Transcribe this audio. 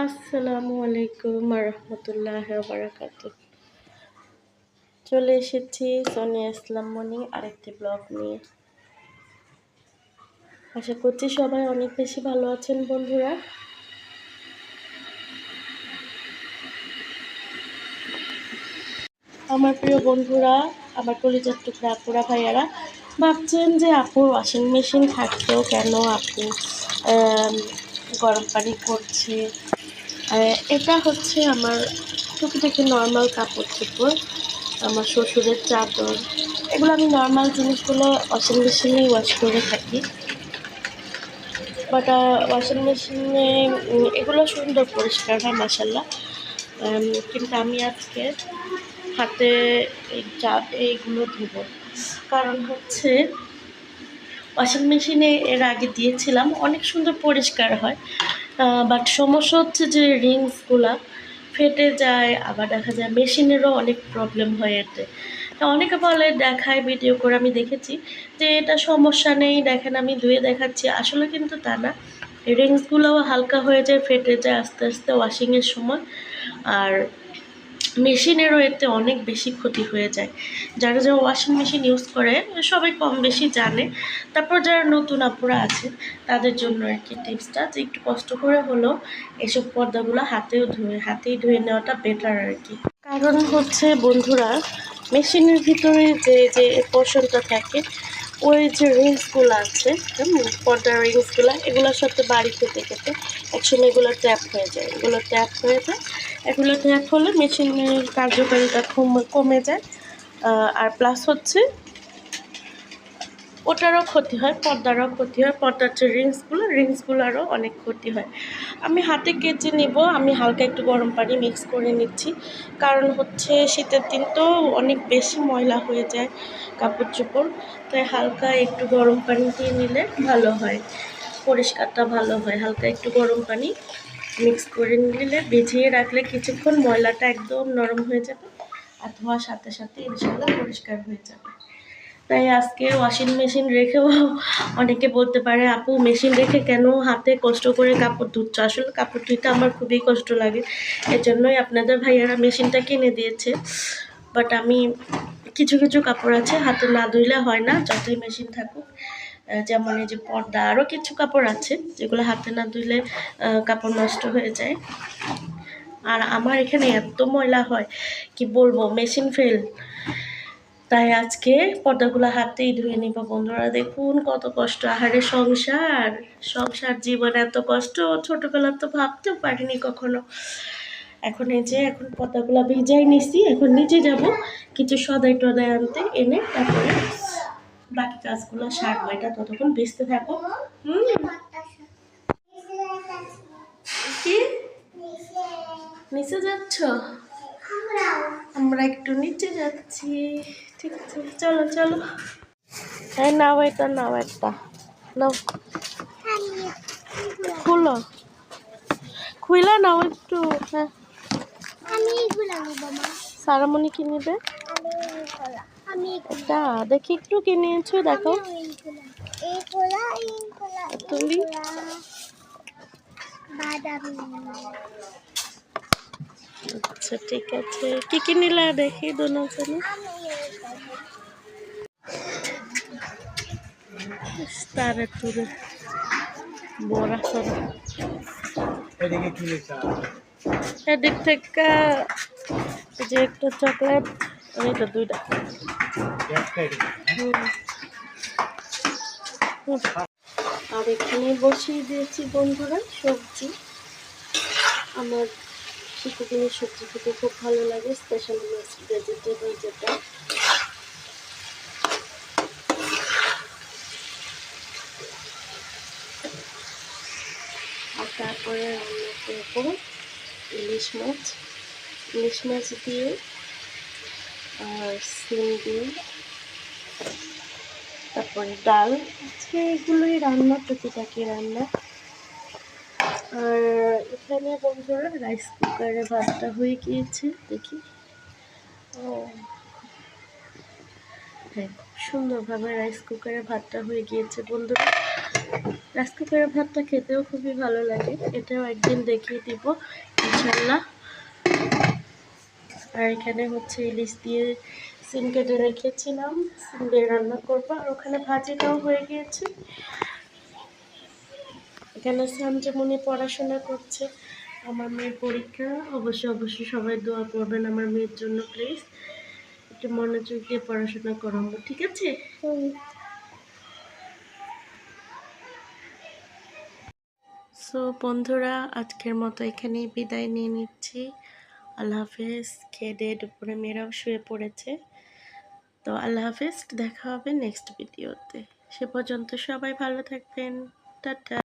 আসসালামু আলাইকুম রহমতুল্লাহ বারাকাত চলে এসেছি সোনিয়া ইসলাম মনি আরেকটি ব্লগ নিয়ে। আশা করছি সবাই অনেক বেশি ভালো আছেন বন্ধুরা। আমার প্রিয় বন্ধুরা, আমার কলিজার টুকরা আপুরা ভাইয়ারা, ভাবছেন যে আপুর ওয়াশিং মেশিন থাকতেও কেন? আপু গরম পানি করছে এটা হচ্ছে আমার টুকিটাকি নর্মাল কাপড় চোপড়, আমার শ্বশুরের চাদর। এগুলো আমি নর্মাল জিনিসগুলো ওয়াশিং মেশিনেই ওয়াশ করে থাকি। বাট ওয়াশিং মেশিনে এগুলো সুন্দর পরিষ্কার হয় মাসাল্লাহ কিন্তু আমি আজকে হাতে এই চা এইগুলো ধুব। কারণ হচ্ছে ওয়াশিং মেশিনে এর আগে দিয়েছিলাম, অনেক সুন্দর পরিষ্কার হয়। বাট সমস্যা হচ্ছে যে রিংসগুলা ফেটে যায়, আবার দেখা যায় মেশিনেরও অনেক প্রবলেম হয় এতে। অনেকে বলে, দেখায় ভিডিও করে, আমি দেখেছি যে এটা সমস্যা নেই, দেখেন আমি ধুয়ে দেখাচ্ছি। আসলে কিন্তু তা না। রিংসগুলোও হালকা হয়ে যায়, ফেটে যায় আস্তে আস্তে ওয়াশিংয়ের সময়। আর মেশিনেরও এতে অনেক বেশি ক্ষতি হয়ে যায়। যারা যারা ওয়াশিং মেশিন ইউজ করে, সবাই কম বেশি জানে। তারপর যারা নতুন আপুরা আছে, তাদের জন্য আর কি টিপসটা যে একটু কষ্ট করে হলেও এসব পর্দাগুলো হাতেও ধুয়ে, হাতেই ধুয়ে নেওয়াটা বেটার আর কি। কারণ হচ্ছে বন্ধুরা, মেশিনের ভিতরে যে যে পোর্শনটা থাকে, ওই যে রিংসগুলো আছে পর্দার রিংসগুলো এগুলোর সাথে বাড়িতে থেকে একসময় এগুলো ট্যাপ হয়ে যায়। এগুলো ট্যাপ হয়ে যায় এগুলো ট্যাপ হলে মেশিনের কার্যকারিতা কম- কমে যায়। আর প্লাস হচ্ছে ওটারও ক্ষতি হয়, পর্দারও ক্ষতি হয়, পর্দার যে রিংসগুলো রিংসগুলোরও অনেক ক্ষতি হয়। আমি হাতে কেচে নেব, আমি হালকা একটু গরম পানি মিক্স করে নিচ্ছি। কারণ হচ্ছে শীতের দিন তো অনেক বেশি ময়লা হয়ে যায় কাপড় চোপড় তাই হালকা একটু গরম পানি দিয়ে নিলে ভালো হয়। পরিষ্কারটা ভালো হয়, হালকা একটু গরম পানি। মিক্স করে নিলে, ভিজিয়ে রাখলে কিছুক্ষণ ময়লাটা একদম নরম হয়ে যাবে আর ধোয়ার সাথে সাথে ইনশাল্লাহ পরিষ্কার হয়ে যাবে। তাই আজকে ওয়াশিং মেশিন রেখেও অনেকে বলতে পারে, আপু মেশিন রেখে কেন হাতে কষ্ট করে কাপড় ধুচ্ছ? আসলে কাপড় ধুইতে আমার খুবই কষ্ট লাগে, এজন্যই আপনাদের ভাইয়ারা মেশিনটা কিনে দিয়েছে। বাট আমি কিছু কিছু কাপড় আছে, হাতে না ধুইলে হয় না, যতই মেশিন থাকুক। যেমন এই যে পর্দা আরও কিছু কাপড় আছে যেগুলো হাতে না আহ, কাপড় নষ্ট হয়ে যায়। আর আমার এখানে এত ময়লা হয় কি বলব মেশিন ফেল। তাই আজকে পর্দাগুলো হাতেই ধুয়ে নিব বন্ধুরা। দেখুন কত কষ্ট আহারে সংসার সংসার জীবন এত কষ্ট ছোটবেলা তো ভাবতেও পারিনি কখনো। এখন এই যে এখন পর্দাগুলো ভিজাই নিছি এখন নিচে যাব কিছু সদাই টদাই আনতে এনে তারপরে বাকি কাজগুলো সারবো এটা ততক্ষণ ভিজতে থাকো। হুম। কি? নিচে যাচ্ছ? আমরা একটু নিচে যাচ্ছি। ঠিক আছে চলো চলো। হ্যাঁ নাও এটা নাও একটা। নাও। খুলো। খুইলা নাও একটু হ্যাঁ। সারামণি কি নেবে? এটা দেখি একটু কি নিয়েছো দেখো তুমি? আচ্ছা ঠিক আছে। কি কি নিলে দেখি দোনো জনে তারে তুলে বড়া সরা। এদিক থেকে যে একটা চকলেট। দুইটা। আর এখানে বসিয়ে দিয়েছি বন্ধুরা সবজি। আমার শীতদিনের সবজি খেতে খুব ভালো লাগে স্পেশালি ভেজিটেবল যেটা। আর তারপরে রান্না করব ইলিশ মাছ। ইলিশ মাছ দিয়ে আর সিম তারপরে ডাল। আজকে এগুলোই রান্না টুকিটাকি রান্না। আর এখানে বন্ধুরা রাইস কুকারে ভাতটা হয়ে গিয়েছে, দেখি। ও হ্যাঁ সুন্দরভাবে রাইস কুকারে ভাতটা হয়ে গিয়েছে, বন্ধুরা। রাইস কুকারের ভাতটা খেতেও খুবই ভালো লাগে, এটাও একদিন দেখিয়ে দিব, ইনশাল্লাহ। আর এখানে হচ্ছে ইলিশ দিয়ে সিম কেটে রেখেছিলাম। সিম দিয়ে রান্না করব। আর ওখানে ভাজিটাও হয়ে গিয়েছে। এখানে সঞ্জমনি পড়াশোনা করছে। আমার মেয়ের পরীক্ষা। অবশ্যই অবশ্যই সবাই দোয়া করবেন আমার মেয়ের জন্য প্লিজ একটু মনোযোগ দিয়ে পড়াশোনা করাবো ঠিক আছে? সো বন্ধুরা আজকের মতো এখানেই বিদায় নিয়ে নিচ্ছি। আল্লাহ হাফেজ, খেয়ে দিয়ে দুপুরে মেয়েরাও শুয়ে পড়েছে। তো আল্লাহ হাফেজ, দেখা হবে নেক্সট ভিডিওতে সে পর্যন্ত সবাই ভালো থাকবেন। টাটা।